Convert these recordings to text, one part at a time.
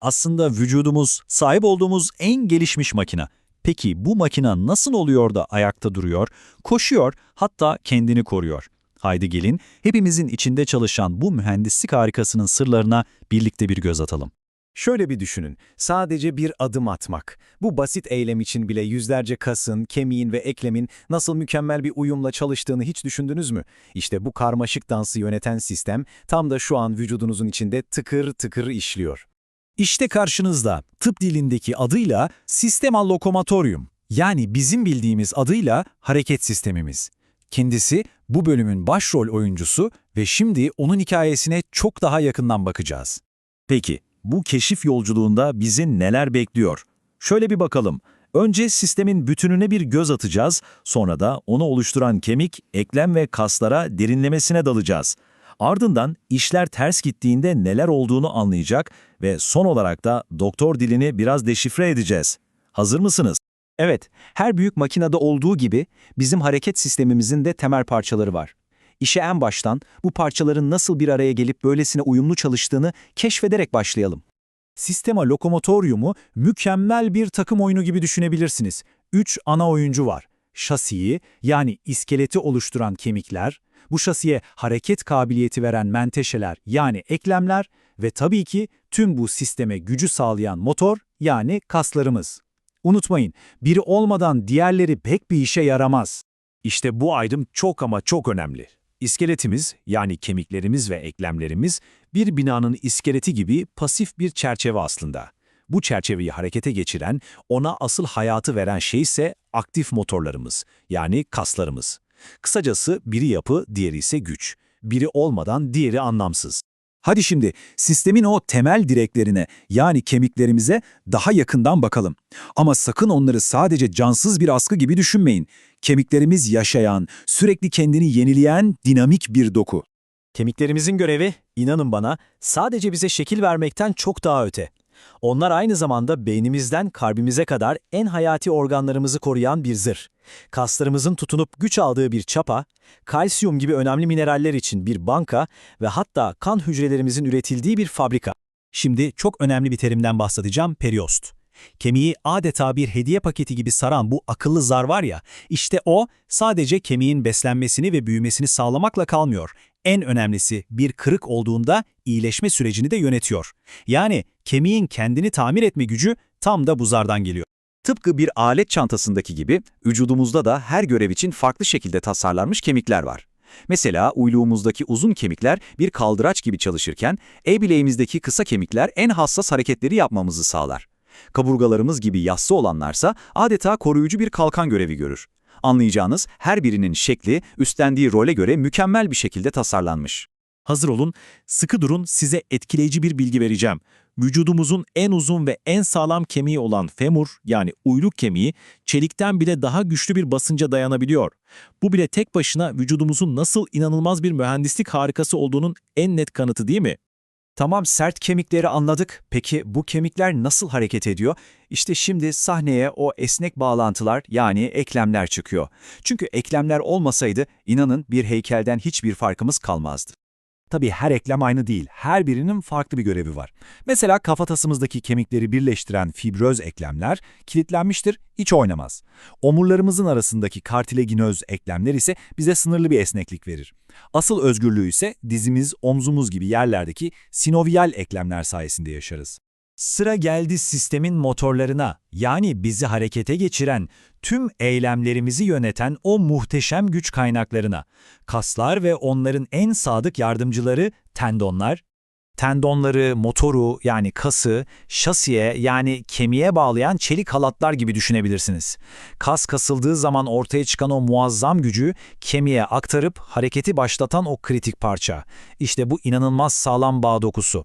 Aslında vücudumuz sahip olduğumuz en gelişmiş makine. Peki bu makine nasıl oluyor da ayakta duruyor, koşuyor, hatta kendini koruyor? Haydi gelin hepimizin içinde çalışan bu mühendislik harikasının sırlarına birlikte bir göz atalım. Şöyle bir düşünün, sadece bir adım atmak. Bu basit eylem için bile yüzlerce kasın, kemiğin ve eklemin nasıl mükemmel bir uyumla çalıştığını hiç düşündünüz mü? İşte bu karmaşık dansı yöneten sistem tam da şu an vücudunuzun içinde tıkır tıkır işliyor. İşte karşınızda tıp dilindeki adıyla Sistema Locomotorium yani bizim bildiğimiz adıyla hareket sistemimiz. Kendisi bu bölümün başrol oyuncusu ve şimdi onun hikayesine çok daha yakından bakacağız. Peki bu keşif yolculuğunda bizi neler bekliyor? Şöyle bir bakalım. Önce sistemin bütününe bir göz atacağız, sonra da onu oluşturan kemik, eklem ve kaslara derinlemesine dalacağız. Ardından işler ters gittiğinde neler olduğunu anlayacak ve son olarak da doktor dilini biraz deşifre edeceğiz. Hazır mısınız? Evet, her büyük makinede olduğu gibi bizim hareket sistemimizin de temel parçaları var. İşe en baştan bu parçaların nasıl bir araya gelip böylesine uyumlu çalıştığını keşfederek başlayalım. Sistema Locomotorium'u mükemmel bir takım oyunu gibi düşünebilirsiniz. Üç ana oyuncu var. Şasiyi yani iskeleti oluşturan kemikler, bu şasiye hareket kabiliyeti veren menteşeler yani eklemler ve tabii ki tüm bu sisteme gücü sağlayan motor yani kaslarımız. Unutmayın, biri olmadan diğerleri pek bir işe yaramaz. İşte bu ayrım çok ama çok önemli. İskeletimiz yani kemiklerimiz ve eklemlerimiz bir binanın iskeleti gibi pasif bir çerçeve aslında. Bu çerçeveyi harekete geçiren, ona asıl hayatı veren şey ise aktif motorlarımız yani kaslarımız. Kısacası biri yapı, diğeri ise güç. Biri olmadan diğeri anlamsız. Hadi şimdi sistemin o temel direklerine yani kemiklerimize daha yakından bakalım. Ama sakın onları sadece cansız bir askı gibi düşünmeyin. Kemiklerimiz yaşayan, sürekli kendini yenileyen dinamik bir doku. Kemiklerimizin görevi, inanın bana, sadece bize şekil vermekten çok daha öte. Onlar aynı zamanda beynimizden kalbimize kadar en hayati organlarımızı koruyan bir zırh. Kaslarımızın tutunup güç aldığı bir çapa, kalsiyum gibi önemli mineraller için bir banka ve hatta kan hücrelerimizin üretildiği bir fabrika. Şimdi çok önemli bir terimden bahsedeceğim, periost. Kemiği adeta bir hediye paketi gibi saran bu akıllı zar var ya, işte o sadece kemiğin beslenmesini ve büyümesini sağlamakla kalmıyor. En önemlisi bir kırık olduğunda iyileşme sürecini de yönetiyor. Yani kemiğin kendini tamir etme gücü tam da bu zardan geliyor. Tıpkı bir alet çantasındaki gibi vücudumuzda da her görev için farklı şekilde tasarlanmış kemikler var. Mesela uyluğumuzdaki uzun kemikler bir kaldıraç gibi çalışırken el bileğimizdeki kısa kemikler en hassas hareketleri yapmamızı sağlar. Kaburgalarımız gibi yassı olanlarsa adeta koruyucu bir kalkan görevi görür. Anlayacağınız her birinin şekli üstlendiği role göre mükemmel bir şekilde tasarlanmış. Hazır olun, sıkı durun size etkileyici bir bilgi vereceğim. Vücudumuzun en uzun ve en sağlam kemiği olan femur yani uyluk kemiği çelikten bile daha güçlü bir basınca dayanabiliyor. Bu bile tek başına vücudumuzun nasıl inanılmaz bir mühendislik harikası olduğunun en net kanıtı değil mi? Tamam sert kemikleri anladık. Peki bu kemikler nasıl hareket ediyor? İşte şimdi sahneye o esnek bağlantılar yani eklemler çıkıyor. Çünkü eklemler olmasaydı inanın bir heykelden hiçbir farkımız kalmazdı. Tabii her eklem aynı değil, her birinin farklı bir görevi var. Mesela kafatasımızdaki kemikleri birleştiren fibröz eklemler kilitlenmiştir, hiç oynamaz. Omurlarımızın arasındaki kartilaginöz eklemler ise bize sınırlı bir esneklik verir. Asıl özgürlüğü ise dizimiz, omzumuz gibi yerlerdeki sinovial eklemler sayesinde yaşarız. Sıra geldi sistemin motorlarına, yani bizi harekete geçiren, tüm eylemlerimizi yöneten o muhteşem güç kaynaklarına. Kaslar ve onların en sadık yardımcıları tendonlar. Tendonları, motoru yani kası, şasiye yani kemiğe bağlayan çelik halatlar gibi düşünebilirsiniz. Kas kasıldığı zaman ortaya çıkan o muazzam gücü kemiğe aktarıp hareketi başlatan o kritik parça. İşte bu inanılmaz sağlam bağ dokusu.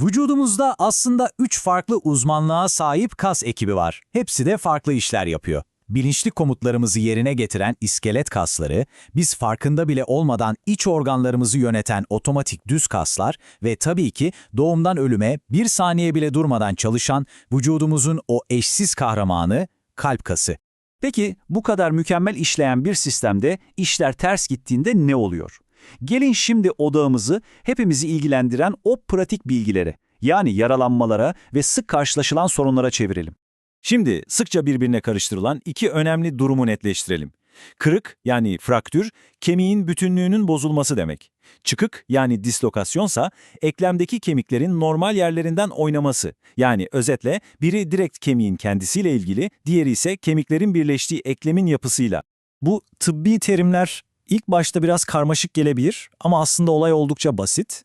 Vücudumuzda aslında üç farklı uzmanlığa sahip kas ekibi var. Hepsi de farklı işler yapıyor. Bilinçli komutlarımızı yerine getiren iskelet kasları, biz farkında bile olmadan iç organlarımızı yöneten otomatik düz kaslar ve tabii ki doğumdan ölüme bir saniye bile durmadan çalışan vücudumuzun o eşsiz kahramanı kalp kası. Peki bu kadar mükemmel işleyen bir sistemde işler ters gittiğinde ne oluyor? Gelin şimdi odağımızı hepimizi ilgilendiren o pratik bilgilere, Yani yaralanmalara ve sık karşılaşılan sorunlara çevirelim. Şimdi sıkça birbirine karıştırılan iki önemli durumu netleştirelim. Kırık yani fraktür, kemiğin bütünlüğünün bozulması demek. Çıkık yani dislokasyonsa eklemdeki kemiklerin normal yerlerinden oynaması. Yani özetle biri direkt kemiğin kendisiyle ilgili, diğeri ise kemiklerin birleştiği eklemin yapısıyla. Bu tıbbi terimler ilk başta biraz karmaşık gelebilir ama aslında olay oldukça basit.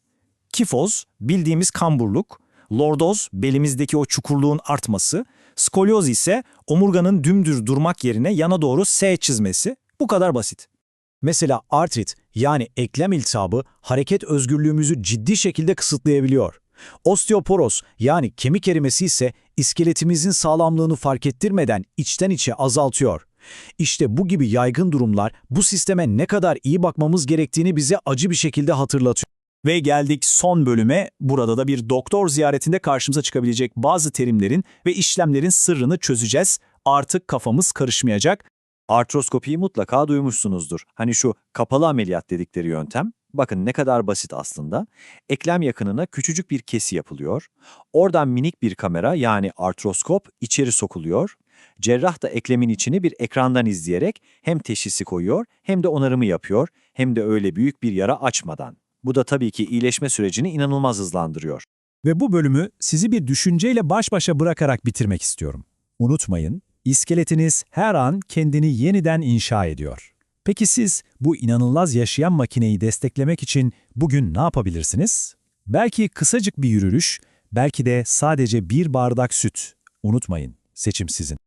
Kifoz, bildiğimiz kamburluk, lordoz, belimizdeki o çukurluğun artması, skolyoz ise omurganın dümdüz durmak yerine yana doğru S çizmesi. Bu kadar basit. Mesela artrit yani eklem iltihabı hareket özgürlüğümüzü ciddi şekilde kısıtlayabiliyor. Osteoporoz yani kemik erimesi ise iskeletimizin sağlamlığını fark ettirmeden içten içe azaltıyor. İşte bu gibi yaygın durumlar bu sisteme ne kadar iyi bakmamız gerektiğini bize acı bir şekilde hatırlatıyor. Ve geldik son bölüme. Burada da bir doktor ziyaretinde karşımıza çıkabilecek bazı terimlerin ve işlemlerin sırrını çözeceğiz. Artık kafamız karışmayacak. Artroskopiyi mutlaka duymuşsunuzdur. Hani şu kapalı ameliyat dedikleri yöntem. Bakın ne kadar basit aslında. Eklem yakınına küçücük bir kesi yapılıyor. Oradan minik bir kamera yani artroskop içeri sokuluyor. Cerrah da eklemin içini bir ekrandan izleyerek hem teşhisi koyuyor hem de onarımı yapıyor hem de öyle büyük bir yara açmadan. Bu da tabii ki iyileşme sürecini inanılmaz hızlandırıyor. Ve bu bölümü sizi bir düşünceyle baş başa bırakarak bitirmek istiyorum. Unutmayın, iskeletiniz her an kendini yeniden inşa ediyor. Peki siz bu inanılmaz yaşayan makineyi desteklemek için bugün ne yapabilirsiniz? Belki kısacık bir yürüyüş, belki de sadece bir bardak süt. Unutmayın, seçim sizin.